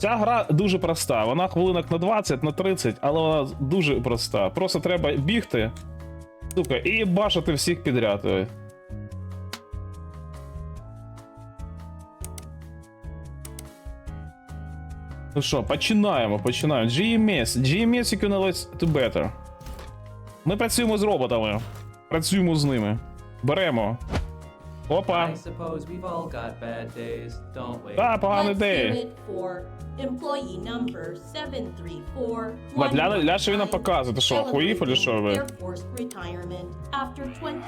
Ця гра дуже проста. Вона хвилинок на 20, на 30, але вона дуже проста. Просто треба бігти, сука, і бачити всіх підряд. Ну що, починаємо, починаємо. GMS, GMS always to better. Ми працюємо з роботами. Працюємо з ними. Беремо. Опа. I suppose we've all got bad days, don't we? Та, поганий день. do it for employee number 734. Ладно, Ля, Ля, що він нам показує? Ти що, хуїв или що? ви? Air Force retirement after 27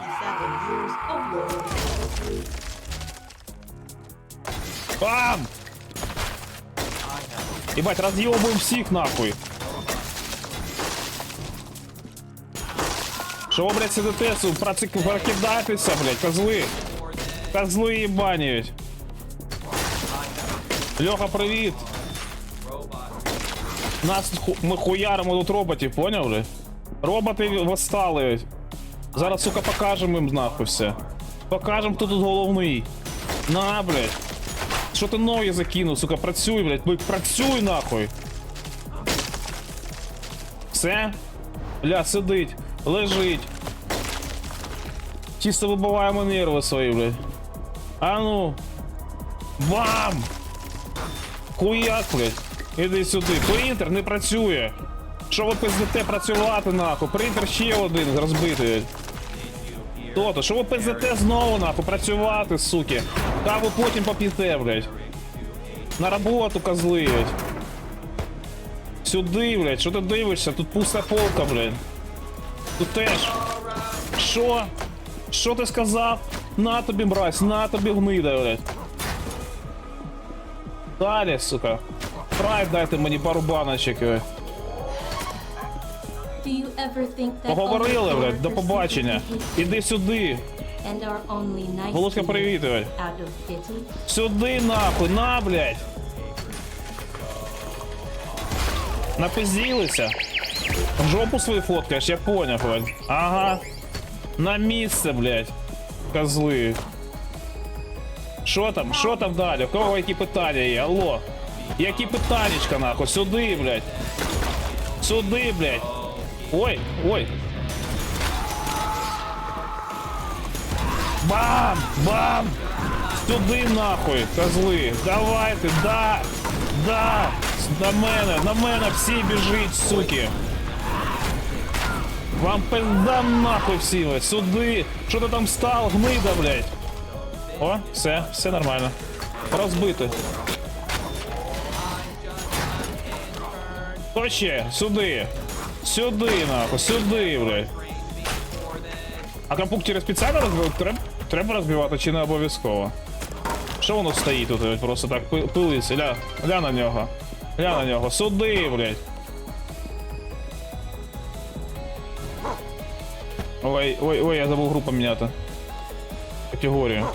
years of loyal service. Бам! Ебать, разъебываем всех нахуй. Що ви, блядь, сидите, су, працик, прокидайтеся, блядь, козли. Козли ебані. Льоха, привіт. Нас ху- ми хуяримо тут роботів, поняв, блядь? Роботи восстали. Зараз, сука, покажемо їм нахуй все. Покажемо, хто тут головний. На, блядь. Що ти ноги закинув, сука, працюй, блядь, бик, працюй нахуй. Все? Бля, сидить, лежить. Чисто вибиваємо нерви свої, блядь. А ну. Бам! Хуяк, блядь. Іди сюди. Принтер не працює. Що ви пиздите працювати, нахуй? Принтер ще один розбитий. То-то, що ви пиздите знову, нахуй, працювати, суки. Та ви потім поп'єте, блядь. На роботу, козли, блядь. Сюди, блядь, що ти дивишся? Тут пуста полка, блядь. Тут теж. Що? Що ти сказав? На тобі, мразь, на тобі гнида, блядь. Далі, сука. Прайд дайте мені пару баночок, that Поговорили, блядь, до побачення. Іди сюди. you привіт, блядь. Сюди нахуй, на, блядь. Напизділися. Жопу свою фоткаєш, я поняв, блядь. Ага. На місце, блядь. Козли. Що там? Що там далі? У кого які питання є? Алло. Які питаннячка, нахуй? Сюди, блядь. Сюди, блядь. Ой, ой. Бам! Бам! Сюди нахуй, козли. Давайте, да! Да! На мене, на мене всі біжіть, суки. Вам пизда нахуй всі ви, сюди. Що ти там став, гнида, блядь? О, все, все нормально. Розбити. Хто ще? Сюди. Сюди, нахуй, сюди, блядь. А компуктери спеціально розбивати? Треба, треба розбивати чи не обов'язково? Що воно стоїть тут блядь, просто так пи- пилиться? Ля, ля на нього. Ля на нього. Суди, блядь. Ой, ой, ой, я забув групу міняти. Категорію.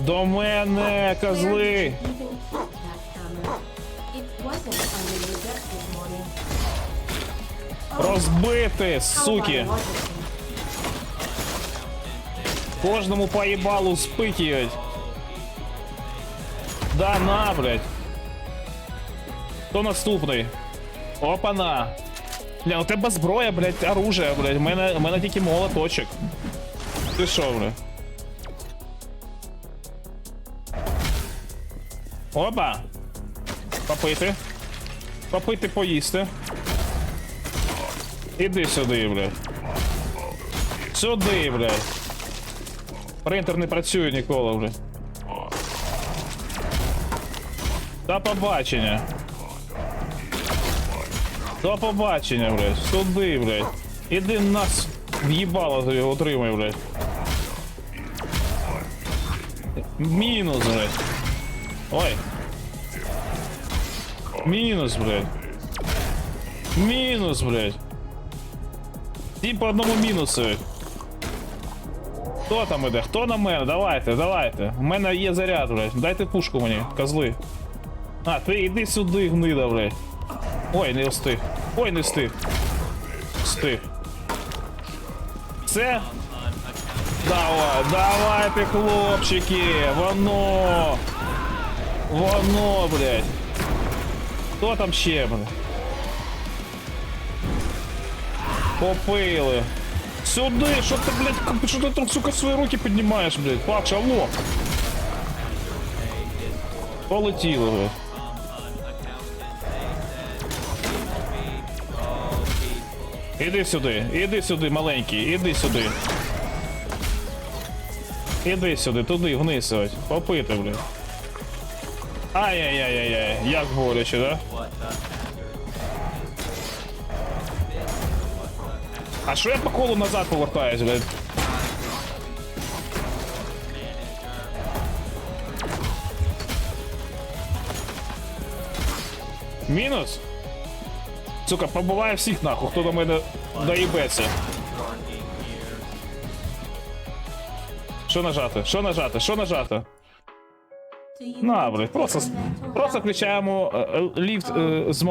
До мене, козли! Where did you even put that hammer? It wasn't under your desk this morning. Розбити, How суки! biological. Кожному поїбалу спикають. Да на, блядь. Хто наступний? Опана. Бля, у тебе зброя, блядь, оружие, блядь. У мене, у мене тільки молоточок. Ти що, блядь? Опа. Попити. Попити, поїсти. Іди сюди, блядь. Сюди, блядь. Принтер не працює ніколи вже. До побачення. До побачення, блядь. Сюди, блядь. Іди нас в'їбало отримай, блядь. Мінус, блядь. Ой. Мінус, блядь. Мінус, блядь. Всі по одному мінусу. Хто там іде? Хто на мене? Давайте, давайте. У мене є заряд, блядь. Дайте пушку мені, козли. А, ти йди сюди, гнида, блядь. Ой, не встиг. Ой, не встиг. Встиг. Це? Давай, давайте, хлопчики. Воно. Воно, блядь. Хто там ще, блядь? Попили. Сюди, що ти, блядь, що ти тут, сука, свої руки піднімаєш, блядь? Пакша, алло. Полетіли, блядь. Іди сюди, іди сюди, маленький, іди сюди. Іди сюди, туди, вниз, ось. Попити, блядь. Ай-яй-яй-яй, як боляче, да? А що я по колу назад повертаюсь, блядь? Мінус? Сука, побуває всіх нахуй, хто до мене доїбеться. Що нажати? Що нажати? Що нажати? На, блядь, просто, просто включаємо е, е, ліфт е, з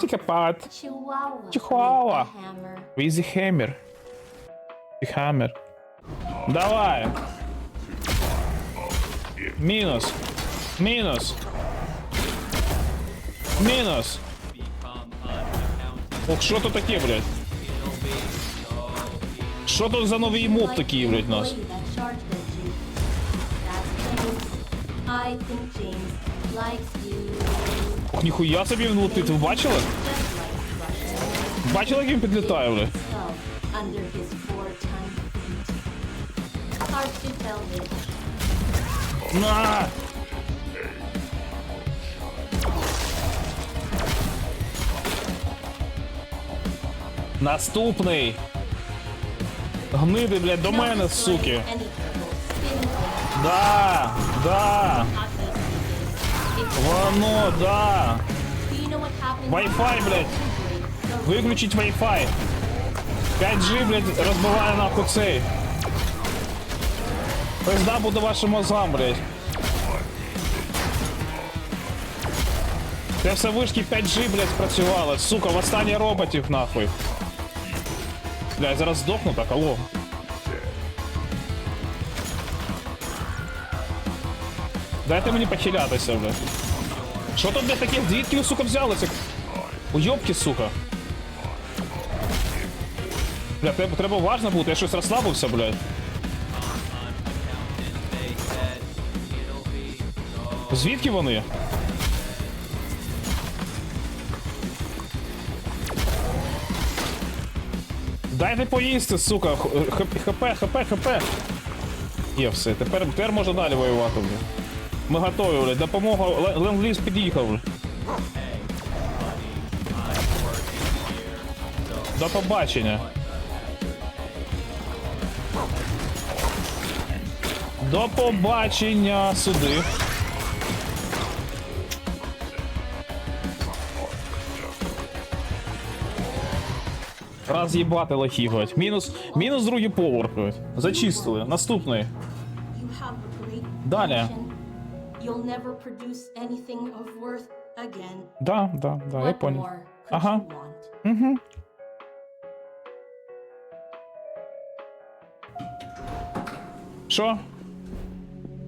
psychopath, Психопат. hammer. Візі Хеммер. Хаммер. Давай. Мінус. Мінус. Мінус. Ох, що тут таке, блядь? Що тут за новий моб Like такий, the блядь, у нас? employee that charged at you. That's James. I think James likes you Ох, ніхуя собі він летить, ви бачили? just like Russian Бачили, як він підлітає, блядь? skull under his four-ton feet. Hard to tell which. на! Наступний. Гниди, блядь, до мене, суки. Да, да, воно, да. Wi-Fi, блядь. Виключить Wi-Fi. 5G, блядь, розбиває нахуй цей. Пизда буде вашим мозгам, блядь. Це все вишки 5G, блядь, спрацювало. Сука, восстання роботів, нахуй. Блядь, зараз здохну так, алло. Дайте мені похилятися, блядь. Що тут, блядь, таке? Звідки ви, сука, взялися? Уйобки, сука. Бля, треба уважно бути, я щось розслабився, блядь. Звідки вони? Дайте поїсти, сука. ХП, ХП, ХП. Є все, тепер, тепер можна далі воювати, бля. Ми готові, бля. Допомога, Ле- ленд-ліз під'їхав. До побачення. До побачення сюди. Раз їбати лохів, блядь. Мінус, мінус другий поверх, блядь. Зачистили. Наступний. You have a great Далее. You'll never produce anything of worth again. Да, да, да, я понял. Ага. Угу. Що?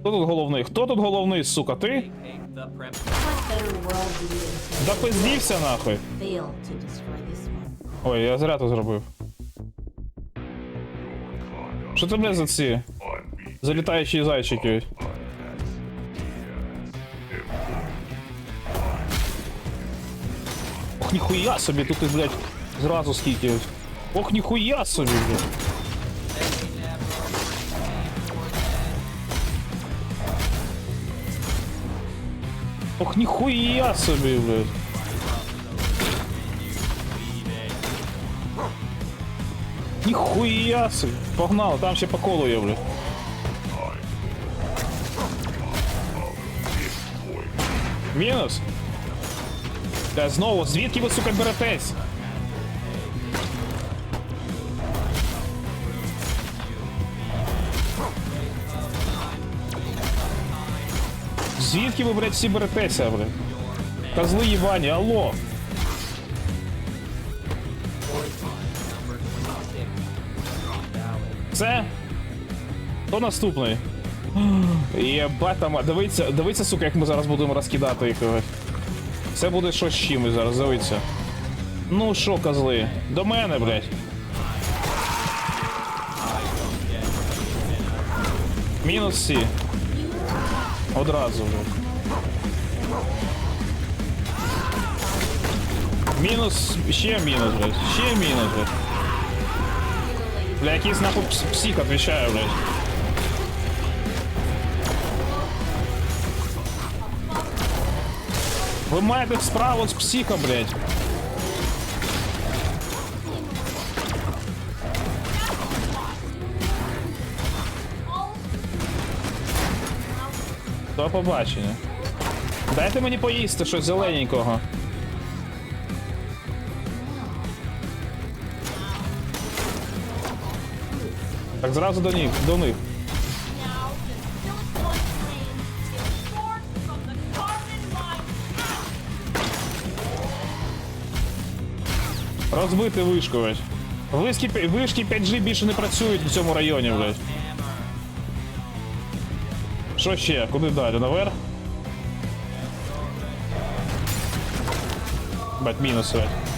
Хто тут головний? Хто тут головний, сука? Ти? Допиздівся нахуй. to fail to destroy this one? Ой, я зря то зробив. Що це, блядь, за ці? Залітаючі зайчики. Ох, ніхуя собі, тут їх, блядь, зразу скільки. Ох, ніхуя собі, блядь. Ох, ніхуя собі, блядь. Ніхуя собі. Погнали, там ще по колу є, блядь. Мінус? Та знову, звідки ви, сука, беретесь? Звідки ви, блядь, всі беретеся, блядь? Козли їбані, алло. Це? Хто наступний? Єбать там, дивіться, дивіться, сука, як ми зараз будемо розкидати їх. Це буде щось з чимось зараз, дивіться. Ну що, козли, до мене, блядь. Мінус всі. Одразу, блядь. Мінус, ще мінус, блядь. Ще мінус, блядь. Бля, якийсь нахуй пс- псих отвечаю, блядь. Ви маєте справу з психом, блядь. До побачення. Дайте мені поїсти щось зелененького. Так зразу до них, до них. Розбити вишку, блядь. Вишки, вишки 5G більше не працюють в цьому районі, блядь. Що ще? Куди далі? Наверх? Бать, мінус, блядь.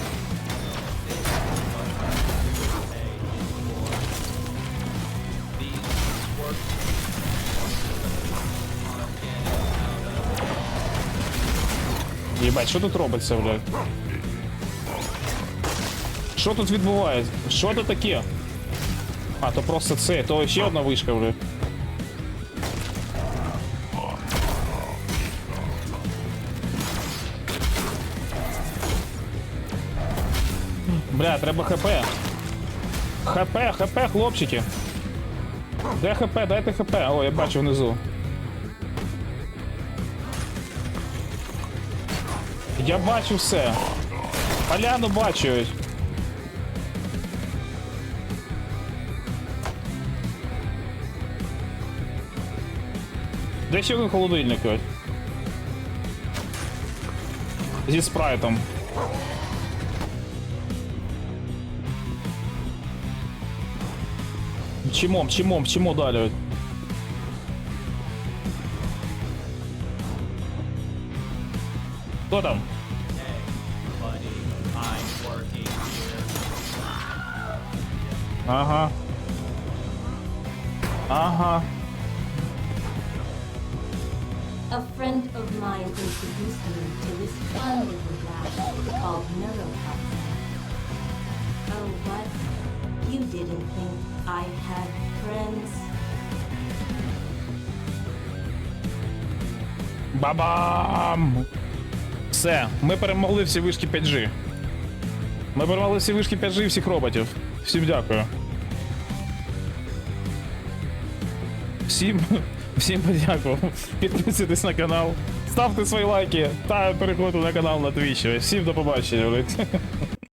Єбать, що тут робиться, блядь? Що тут відбувається? Що це таке? А, то просто це, то ще одна вишка, блядь. Бля, треба ХП. ХП, ХП, хлопчики. Де ХП? Дайте ХП. О, я бачу внизу. Я бачу все. Поляну бачу. Де ще один холодильник ось? Зі спрайтом. Чимом, чимом, чимо далі. Хто там? Ага. Ага. A friend of mine introduced me to this fun little lab called neurotoxin. Oh, what? You didn't think I had friends? Бабам! Все, ми перемогли всі вишки 5G. Ми порвали всі вишки 5G і всіх роботів. Всім дякую. Всім, всім подякував. Підписуйтесь на канал, ставте свої лайки та переходьте на канал на твічі. Всім до побачення.